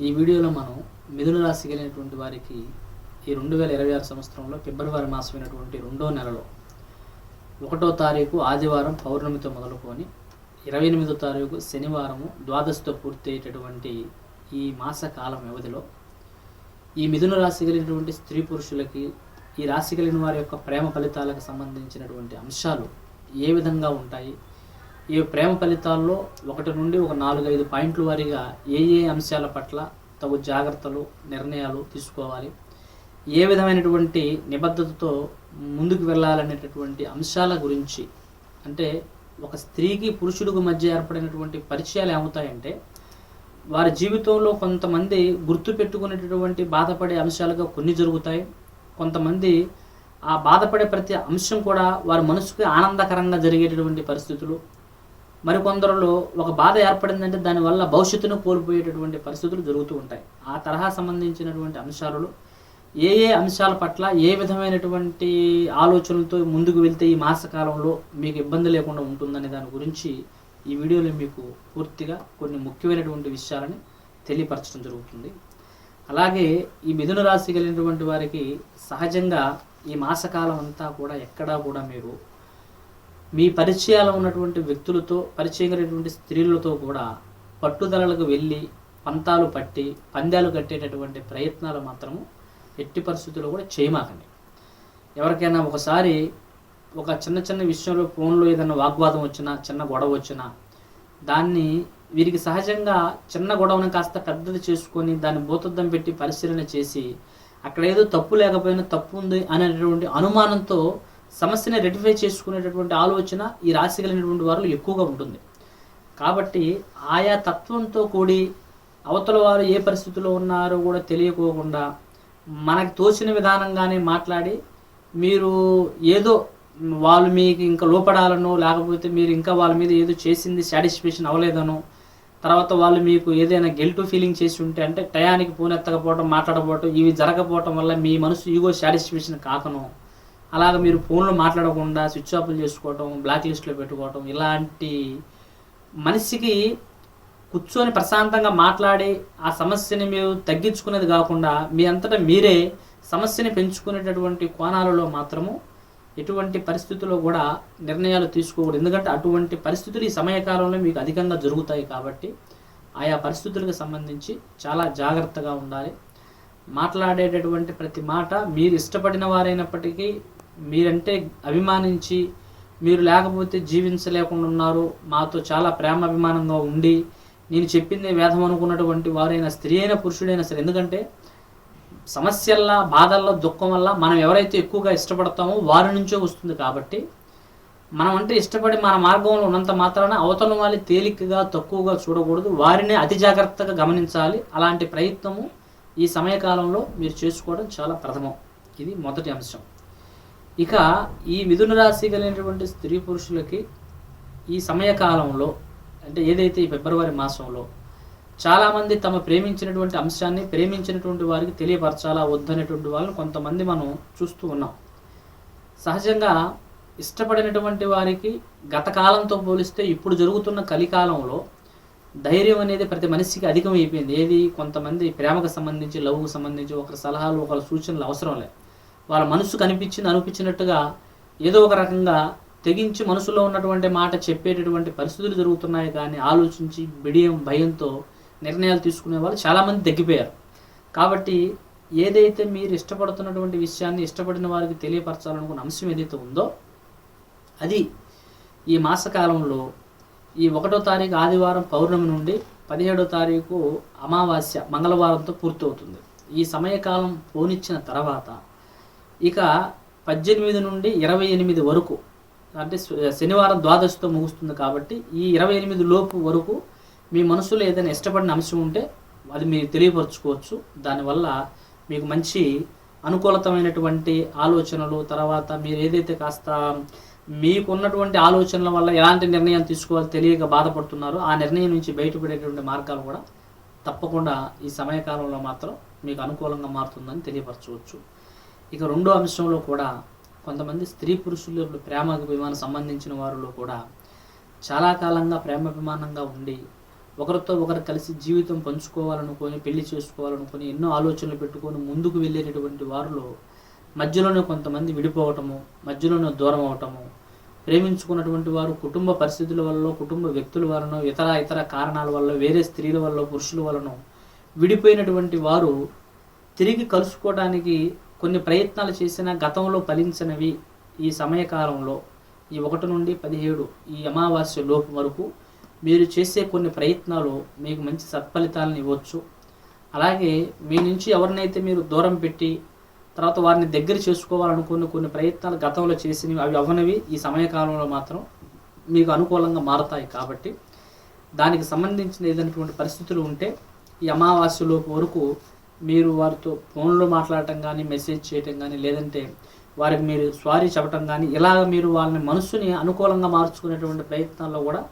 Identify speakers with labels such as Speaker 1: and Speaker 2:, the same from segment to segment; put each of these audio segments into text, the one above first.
Speaker 1: ఈ వీడియోలో మనం మిథున రాశి కలిగినటువంటి వారికి ఈ రెండు వేల ఇరవై ఆరు సంవత్సరంలో ఫిబ్రవరి మాసమైనటువంటి రెండో నెలలో ఒకటో తారీఖు ఆదివారం పౌర్ణమితో మొదలుకొని ఇరవై ఎనిమిదో తారీఖు శనివారము ద్వాదశితో పూర్తి అయ్యేటటువంటి ఈ మాస కాలం వ్యవధిలో ఈ మిథున రాశి కలిగినటువంటి స్త్రీ పురుషులకి ఈ రాశి కలిగిన వారి యొక్క ప్రేమ ఫలితాలకు సంబంధించినటువంటి అంశాలు ఏ విధంగా ఉంటాయి? ఈ ప్రేమ ఫలితాల్లో ఒకటి నుండి ఒక నాలుగు ఐదు పాయింట్ల వారీగా ఏ ఏ అంశాల పట్ల తగు జాగ్రత్తలు నిర్ణయాలు తీసుకోవాలి? ఏ విధమైనటువంటి నిబద్ధతతో ముందుకు వెళ్ళాలనేటటువంటి అంశాల గురించి అంటే ఒక స్త్రీకి పురుషుడికి మధ్య ఏర్పడినటువంటి పరిచయాలు ఏమవుతాయంటే వారి జీవితంలో కొంతమంది గుర్తు పెట్టుకునేటటువంటి బాధపడే అంశాలుగా కొన్ని జరుగుతాయి. కొంతమంది ఆ బాధపడే ప్రతి అంశం కూడా వారి మనసుకి ఆనందకరంగా జరిగేటటువంటి పరిస్థితులు మరికొందరిలో ఒక బాధ ఏర్పడిందంటే దానివల్ల భవిష్యత్తును కోల్పోయేటటువంటి పరిస్థితులు జరుగుతూ ఉంటాయి. ఆ తరహా సంబంధించినటువంటి అంశాలలో ఏ ఏ అంశాల పట్ల ఏ విధమైనటువంటి ఆలోచనలతో ముందుకు వెళ్తే ఈ మాసకాలంలో మీకు ఇబ్బంది లేకుండా ఉంటుందనే దాని గురించి ఈ వీడియోలో మీకు పూర్తిగా కొన్ని ముఖ్యమైనటువంటి విషయాలని తెలియపరచడం జరుగుతుంది. అలాగే ఈ మిథున రాశి కలిగినటువంటి వారికి సహజంగా ఈ మాసకాలం అంతా కూడా ఎక్కడా కూడా మీరు మీ పరిచయాలు ఉన్నటువంటి వ్యక్తులతో పరిచయం కలిగినటువంటి స్త్రీలతో కూడా పట్టుదలలకు వెళ్ళి పంతాలు పట్టి పందాలు కట్టేటటువంటి ప్రయత్నాలు మాత్రము ఎట్టి పరిస్థితుల్లో కూడా చేయమాకండి. ఎవరికైనా ఒకసారి ఒక చిన్న చిన్న విషయంలో ఫోన్లో ఏదైనా వాగ్వాదం వచ్చినా చిన్న గొడవ వచ్చినా దాన్ని వీరికి సహజంగా చిన్న గొడవను కాస్త పెద్దది చేసుకొని దాన్ని భూతద్దం పెట్టి పరిశీలన చేసి అక్కడ ఏదో తప్పు లేకపోయినా తప్పు ఉంది అనేటటువంటి అనుమానంతో సమస్యని రెటిఫై చేసుకునేటటువంటి ఆలోచన ఈ రాశి కలిగినటువంటి వారిలో ఎక్కువగా ఉంటుంది. కాబట్టి ఆయా తత్వంతో కూడి అవతల వారు ఏ పరిస్థితిలో ఉన్నారో కూడా తెలియకోకుండా మనకు తోచిన విధానంగానే మాట్లాడి మీరు ఏదో వాళ్ళు మీకు ఇంకా లోపడాలనో లేకపోతే మీరు ఇంకా వాళ్ళ మీద ఏదో చేసింది సాటిస్ఫాక్షన్ అవ్వలేదనో తర్వాత వాళ్ళు మీకు ఏదైనా గిల్ట్ ఫీలింగ్ చేసి ఉంటే అంటే టయానికి ఫోన్ ఎత్తకపోవడం మాట్లాడకపోవడం ఇవి జరగకపోవటం వల్ల మీ మనసు ఈగో సాటిస్ఫాక్షన్ కాకనో అలాగ మీరు ఫోన్లో మాట్లాడకుండా స్విచ్ ఆఫ్లు చేసుకోవటం బ్లాక్ లిస్ట్లో పెట్టుకోవటం ఇలాంటి మనిషికి కూర్చొని ప్రశాంతంగా మాట్లాడి ఆ సమస్యని మీరు తగ్గించుకునేది కాకుండా మీ అంతటా మీరే సమస్యని పెంచుకునేటటువంటి కోణాలలో మాత్రము ఎటువంటి పరిస్థితుల్లో కూడా నిర్ణయాలు తీసుకోకూడదు. ఎందుకంటే అటువంటి పరిస్థితులు ఈ సమయకాలంలో మీకు అధికంగా జరుగుతాయి కాబట్టి ఆయా పరిస్థితులకు సంబంధించి చాలా జాగ్రత్తగా ఉండాలి. మాట్లాడేటటువంటి ప్రతి మాట మీరు ఇష్టపడిన వారైనప్పటికీ మీరంటే అభిమానించి మీరు లేకపోతే జీవించలేకుండా ఉన్నారు. మాతో చాలా ప్రేమ అభిమానంగా ఉండి నేను చెప్పింది వేదం అనుకున్నటువంటి వారైన స్త్రీ అయినా పురుషుడైనా సరే ఎందుకంటే సమస్యల్లా బాధల్లో దుఃఖం వల్ల మనం ఎవరైతే ఎక్కువగా ఇష్టపడతామో వారి నుంచే వస్తుంది కాబట్టి మనం అంటే ఇష్టపడి మన మార్గంలో ఉన్నంత మాత్రాన అవతల వాళ్ళు తేలికగా తక్కువగా చూడకూడదు. వారిని అతి జాగ్రత్తగా గమనించాలి. అలాంటి ప్రయత్నము ఈ సమయకాలంలో మీరు చేసుకోవడం చాలా ప్రథమం. ఇది మొదటి అంశం. ఇక ఈ మిథున రాశి కలిగినటువంటి స్త్రీ పురుషులకి ఈ సమయకాలంలో అంటే ఏదైతే ఈ ఫిబ్రవరి మాసంలో చాలామంది తమ ప్రేమించినటువంటి అంశాన్ని ప్రేమించినటువంటి వారికి తెలియపరచాలా వద్దనేటువంటి వాళ్ళని కొంతమంది మనం చూస్తూ ఉన్నాం. సహజంగా ఇష్టపడినటువంటి వారికి గత కాలంతో పోలిస్తే ఇప్పుడు జరుగుతున్న కలికాలంలో ధైర్యం అనేది ప్రతి మనిషికి అధికమైపోయింది. ఏది కొంతమంది ప్రేమకు సంబంధించి లవ్కు సంబంధించి ఒకరి సలహాలు ఒకరి సూచనలు అవసరం లేదు. వాళ్ళ మనసు కనిపించింది అనిపించినట్టుగా ఏదో ఒక రకంగా తెగించి మనసులో ఉన్నటువంటి మాట చెప్పేటటువంటి పరిస్థితులు జరుగుతున్నాయి కానీ ఆలోచించి బిడియం భయంతో నిర్ణయాలు తీసుకునే వాళ్ళు చాలామంది తగ్గిపోయారు. కాబట్టి ఏదైతే మీరు ఇష్టపడుతున్నటువంటి విషయాన్ని ఇష్టపడిన వారికి తెలియపరచాలనుకున్న అంశం ఏదైతే ఉందో అది ఈ మాసకాలంలో ఈ ఒకటో తారీఖు ఆదివారం పౌర్ణమి నుండి పదిహేడో తారీఖు అమావాస్య మంగళవారంతో పూర్తవుతుంది. ఈ సమయకాలం పోనిచ్చిన తర్వాత ఇక పద్దెనిమిది నుండి ఇరవై ఎనిమిది వరకు అంటే శనివారం ద్వాదశితో ముగుస్తుంది కాబట్టి ఈ ఇరవై ఎనిమిది లోపు వరకు మీ మనసులో ఏదైనా ఇష్టపడిన అంశం ఉంటే అది మీరు తెలియపరచుకోవచ్చు. దానివల్ల మీకు మంచి అనుకూలతమైనటువంటి ఆలోచనలు తర్వాత మీరు ఏదైతే కాస్త మీకున్నటువంటి ఆలోచనల వల్ల ఎలాంటి నిర్ణయం తీసుకోవాలో తెలియక బాధపడుతున్నారో ఆ నిర్ణయం నుంచి బయటపడేటువంటి మార్గాలు కూడా తప్పకుండా ఈ సమయకాలంలో మాత్రం మీకు అనుకూలంగా మారుతుందని తెలియపరచవచ్చు. ఇక రెండో అంశంలో కూడా కొంతమంది స్త్రీ పురుషుల ప్రేమ అభిమానం సంబంధించిన వారిలో కూడా చాలా కాలంగా ప్రేమాభిమానంగా ఉండి ఒకరితో ఒకరు కలిసి జీవితం పంచుకోవాలనుకొని పెళ్ళి చేసుకోవాలనుకొని ఎన్నో ఆలోచనలు పెట్టుకొని ముందుకు వెళ్ళేటటువంటి వారిలో మధ్యలోనే కొంతమంది విడిపోవటము మధ్యలోనే దూరం అవటము ప్రేమించుకున్నటువంటి వారు కుటుంబ పరిస్థితుల వల్ల కుటుంబ వ్యక్తుల వలన ఇతర ఇతర కారణాల వల్ల వేరే స్త్రీల వల్ల పురుషుల వలన విడిపోయినటువంటి వారు తిరిగి కలుసుకోవడానికి కొన్ని ప్రయత్నాలు చేసిన గతంలో ఫలించినవి ఈ సమయకాలంలో. ఈ ఒకటి నుండి పదిహేడు ఈ అమావాస్య లోపు వరకు మీరు చేసే కొన్ని ప్రయత్నాలు మీకు మంచి సత్ఫలితాలను ఇవ్వచ్చు. అలాగే మీ నుంచి ఎవరినైతే మీరు దూరం పెట్టి తర్వాత వారిని దగ్గర చేసుకోవాలనుకున్న కొన్ని ప్రయత్నాలు గతంలో చేసినవి అవి అవనవి ఈ సమయకాలంలో మాత్రం మీకు అనుకూలంగా మారుతాయి కాబట్టి దానికి సంబంధించిన ఏదైనటువంటి పరిస్థితులు ఉంటే ఈ అమావాస్యలోపు వరకు మీరు వారితో ఫోన్లో మాట్లాడటం కానీ మెసేజ్ చేయటం కానీ లేదంటే వారికి మీరు స్వారీ చెప్పటం కానీ ఇలాగ మీరు వాళ్ళని మనసుని అనుకూలంగా మార్చుకునేటువంటి ప్రయత్నాల్లో కూడా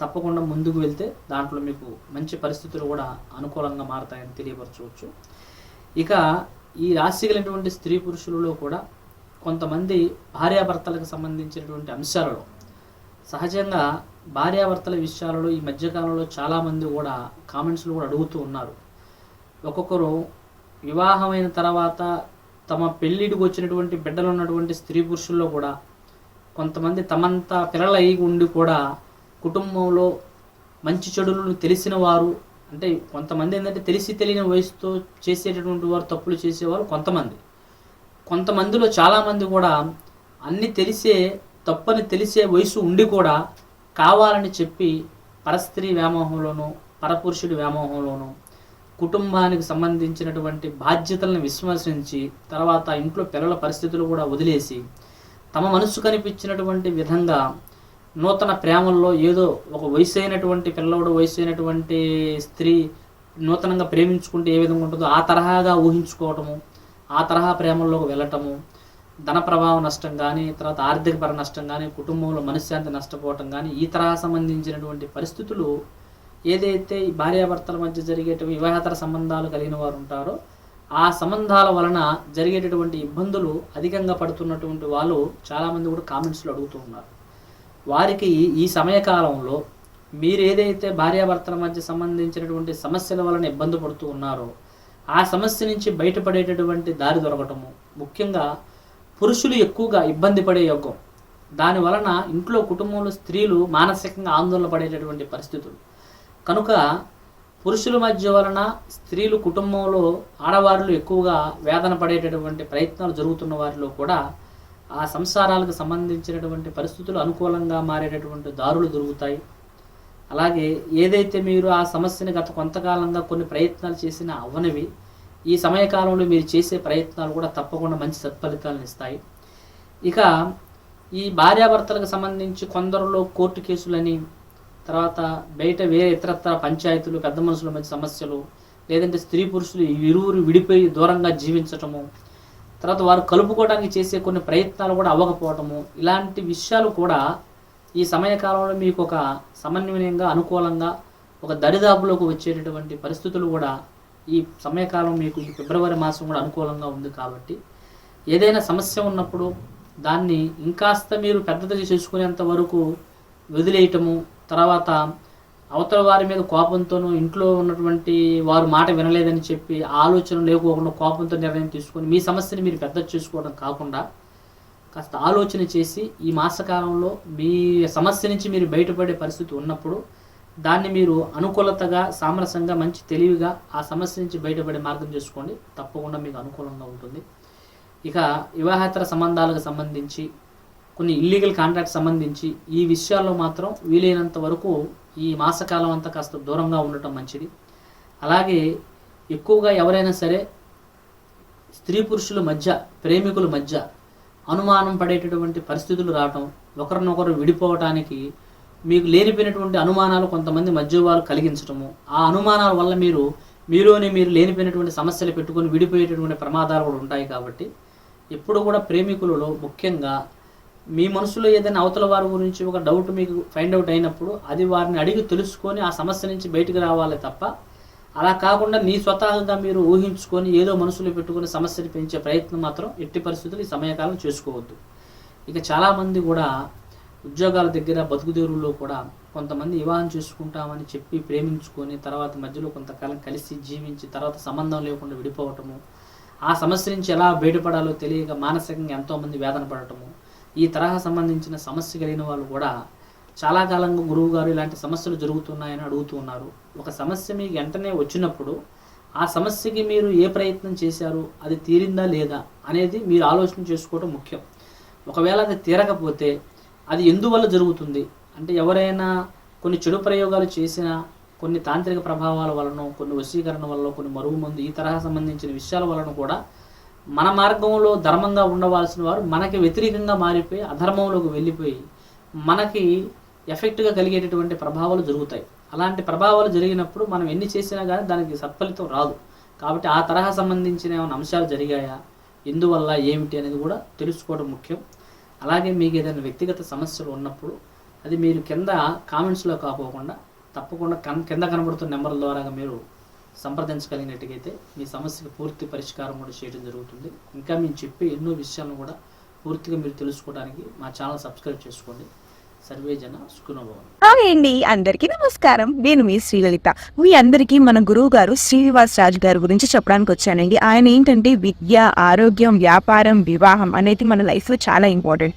Speaker 1: తప్పకుండా ముందుకు వెళ్తే దాంట్లో మీకు మంచి పరిస్థితులు కూడా అనుకూలంగా మారతాయని తెలియపరచవచ్చు. ఇక ఈ రాశి కలిగినటువంటి స్త్రీ పురుషులలో కూడా కొంతమంది భార్యాభర్తలకు సంబంధించినటువంటి అంశాలలో సహజంగా భార్యాభర్తల విషయాలలో ఈ మధ్యకాలంలో చాలామంది కూడా కామెంట్స్లో కూడా అడుగుతూ ఉన్నారు. ఒక్కొక్కరు వివాహమైన తర్వాత తమ పెళ్ళిడికి వచ్చినటువంటి బిడ్డలు ఉన్నటువంటి స్త్రీ పురుషుల్లో కూడా కొంతమంది తమంతా పిల్లలు అయి ఉండి కూడా కుటుంబంలో మంచి చెడులను తెలిసిన వారు అంటే కొంతమంది ఏంటంటే తెలిసి తెలియని వయసుతో చేసేటటువంటి వారు తప్పులు చేసేవారు కొంతమంది. కొంతమందిలో చాలామంది కూడా అన్ని తెలిసే తప్పని తెలిసే వయసు ఉండి కూడా కావాలని చెప్పి పరస్త్రీ వ్యామోహంలోనూ పరపురుషుడి వ్యామోహంలోనూ కుటుంబానికి సంబంధించినటువంటి బాధ్యతలను విశ్వసించి తర్వాత ఇంట్లో పిల్లల పరిస్థితులు కూడా వదిలేసి తమ మనసు కనిపించినటువంటి విధంగా నూతన ప్రేమల్లో ఏదో ఒక వయసు అయినటువంటి పిల్లవాడు వయసు అయినటువంటి స్త్రీ నూతనంగా ప్రేమించుకుంటే ఏ విధంగా ఉంటుందో ఆ తరహాగా ఊహించుకోవటము ఆ తరహా ప్రేమల్లోకి వెళ్ళటము ధన ప్రభావ నష్టం కానీ తర్వాత ఆర్థిక పర నష్టం కానీ కుటుంబంలో మనశ్శాంతి నష్టపోవటం కానీ ఈ తరహా సంబంధించినటువంటి పరిస్థితులు ఏదైతే ఈ భార్యాభర్తల మధ్య జరిగేటువంటి వివాహేతర సంబంధాలు కలిగిన వారు ఉంటారో ఆ సంబంధాల వలన జరిగేటటువంటి ఇబ్బందులు అధికంగా పడుతున్నటువంటి వాళ్ళు చాలామంది కూడా కామెంట్స్లో అడుగుతూ ఉన్నారు. వారికి ఈ సమయకాలంలో మీరు ఏదైతే భార్యాభర్తల మధ్య సంబంధించినటువంటి సమస్యల వలన ఇబ్బంది పడుతూ ఉన్నారో ఆ సమస్య నుంచి బయటపడేటటువంటి దారి దొరకటము ముఖ్యంగా పురుషులు ఎక్కువగా ఇబ్బంది పడే యోగం. దాని వలన ఇంట్లో కుటుంబంలో స్త్రీలు మానసికంగా ఆందోళన పడేటటువంటి పరిస్థితులు. కనుక పురుషుల మధ్య వలన స్త్రీలు కుటుంబంలో ఆడవారిలో ఎక్కువగా వేదన పడేటటువంటి ప్రయత్నాలు జరుగుతున్న వారిలో కూడా ఆ సంసారాలకు సంబంధించినటువంటి పరిస్థితులు అనుకూలంగా మారేటటువంటి దారులు దొరుకుతాయి. అలాగే ఏదైతే మీరు ఆ సమస్యని గత కొంతకాలంగా కొన్ని ప్రయత్నాలు చేసినా అవ్వనివి ఈ సమయకాలంలో మీరు చేసే ప్రయత్నాలు కూడా తప్పకుండా మంచి సత్ఫలితాలను ఇస్తాయి. ఇక ఈ భార్యాభర్తలకు సంబంధించి కొందరిలో కోర్టు కేసులని తర్వాత బయట వేరే ఇతరత్ర పంచాయతీలు పెద్ద మనుషుల మధ్య సమస్యలు లేదంటే స్త్రీ పురుషులు ఇరువురు విడిపోయి దూరంగా జీవించటము తర్వాత వారు కలుపుకోవడానికి చేసే కొన్ని ప్రయత్నాలు కూడా అవ్వకపోవటము ఇలాంటి విషయాలు కూడా ఈ సమయకాలంలో మీకు ఒక సమన్వయంగా అనుకూలంగా ఒక దరిదాపులోకి వచ్చేటటువంటి పరిస్థితులు కూడా ఈ సమయకాలం మీకు ఈ ఫిబ్రవరి మాసం కూడా అనుకూలంగా ఉంది కాబట్టి ఏదైనా సమస్య ఉన్నప్పుడు దాన్ని ఇంకాస్త మీరు పెద్దదిగా చేసుకునేంత వరకు వదిలేయటము తర్వాత అవతల వారి మీద కోపంతోనూ ఇంట్లో ఉన్నటువంటి వారు మాట వినలేదని చెప్పి ఆలోచన లేకోకుండా కోపంతో నిర్ణయం తీసుకొని మీ సమస్యని మీరు పెద్ద చేసుకోవడం కాకుండా కాస్త ఆలోచన చేసి ఈ మాసకాలంలో మీ సమస్య నుంచి మీరు బయటపడే పరిస్థితి ఉన్నప్పుడు దాన్ని మీరు అనుకూలతగా సామరస్యంగా మంచి తెలివిగా ఆ సమస్య నుంచి బయటపడే మార్గం చేసుకోండి. తప్పకుండా మీకు అనుకూలంగా ఉంటుంది. ఇక వివాహేతర సంబంధాలకు సంబంధించి కొన్ని ఇల్లీగల్ కాంట్రాక్ట్ సంబంధించి ఈ విషయాల్లో మాత్రం వీలైనంత వరకు ఈ మాసకాలం అంతా కాస్త దూరంగా ఉండటం మంచిది. అలాగే ఎక్కువగా ఎవరైనా సరే స్త్రీ పురుషుల మధ్య ప్రేమికుల మధ్య అనుమానం పడేటటువంటి పరిస్థితులు రావటం ఒకరినొకరు విడిపోవటానికి మీకు లేనిపోయినటువంటి అనుమానాలు కొంతమంది మధ్య వాళ్ళు కలిగించటము ఆ అనుమానాల వల్ల మీరు మీలోని మీరు లేనిపోయినటువంటి సమస్యలు పెట్టుకొని విడిపోయేటటువంటి ప్రమాదాలు కూడా ఉంటాయి కాబట్టి ఎప్పుడు కూడా ప్రేమికులలో ముఖ్యంగా మీ మనసులో ఏదైనా అవతల వారి గురించి ఒక డౌట్ మీకు ఫైండ్ అవుట్ అయినప్పుడు అది వారిని అడిగి తెలుసుకొని ఆ సమస్య నుంచి బయటకు రావాలి తప్ప అలా కాకుండా మీ స్వతహాగా మీరు ఊహించుకొని ఏదో మనసులో పెట్టుకుని సమస్యని పెంచే ప్రయత్నం మాత్రం ఎట్టి పరిస్థితులు ఈ సమయకాలం చేసుకోవద్దు. ఇక చాలామంది కూడా ఉద్యోగాల దగ్గర బతుకుదేరుల్లో కూడా కొంతమంది వివాహం చేసుకుంటామని చెప్పి ప్రేమించుకొని తర్వాత మధ్యలో కొంతకాలం కలిసి జీవించి తర్వాత సంబంధం లేకుండా విడిపోవటము ఆ సమస్య నుంచి ఎలా బయటపడాలో తెలియక మానసికంగా ఎంతోమంది వేదన పడటము ఈ తరహా సంబంధించిన సమస్య కలిగిన వాళ్ళు కూడా చాలా కాలంగా గురువు గారు ఇలాంటి సమస్యలు జరుగుతున్నాయని అడుగుతూ ఉన్నారు. ఒక సమస్య మీకు వెంటనే వచ్చినప్పుడు ఆ సమస్యకి మీరు ఏ ప్రయత్నం చేశారు అది తీరిందా లేదా అనేది మీరు ఆలోచన చేసుకోవడం ముఖ్యం. ఒకవేళ అది తీరకపోతే అది ఎందువల్ల జరుగుతుంది? అంటే ఎవరైనా కొన్ని చెడు ప్రయోగాలు చేసినా కొన్ని తాంత్రిక ప్రభావాల వలన కొన్ని వశీకరణ వల్ల కొన్ని మరుగు మందు ఈ తరహా సంబంధించిన విషయాల వలన కూడా మన మార్గంలో ధర్మంగా ఉండవలసిన వారు మనకి వ్యతిరేకంగా మారిపోయి అధర్మంలోకి వెళ్ళిపోయి మనకి ఎఫెక్ట్గా కలిగేటటువంటి ప్రభావాలు జరుగుతాయి. అలాంటి ప్రభావాలు జరిగినప్పుడు మనం ఎన్ని చేసినా కానీ దానికి సత్ఫలితం రాదు. కాబట్టి ఆ తరహా సంబంధించిన ఏమైనా అంశాలు జరిగాయా? ఎందువల్ల ఏమిటి అనేది కూడా తెలుసుకోవడం ముఖ్యం. అలాగే మీకు ఏదైనా వ్యక్తిగత సమస్యలు ఉన్నప్పుడు అది మీరు కింద కామెంట్స్లో కాకోకుండా తప్పకుండా కన్ కింద కనబడుతున్న నెంబర్ల ద్వారా మీరు సంప్రదించగలిగినట్టుగైతే మీ సమస్యకు పూర్తి పరిష్కారం కూడా చేయడం జరుగుతుంది. ఇంకా మేము చెప్పే ఎన్నో విషయాలను కూడా పూర్తిగా మీరు తెలుసుకోవడానికి మా ఛానల్ సబ్స్క్రైబ్ చేసుకోండి.
Speaker 2: హాయ్ అండి అందరికీ నమస్కారం. నేను మీ శ్రీలలిత. మీ అందరికీ మన గురువు గారు శ్రీనివాస్ రాజు గారి గురించి చెప్పడానికి వచ్చానండి. ఆయన ఏంటంటే విద్య ఆరోగ్యం వ్యాపారం వివాహం అనేది మన లైఫ్లో చాలా ఇంపార్టెంట్.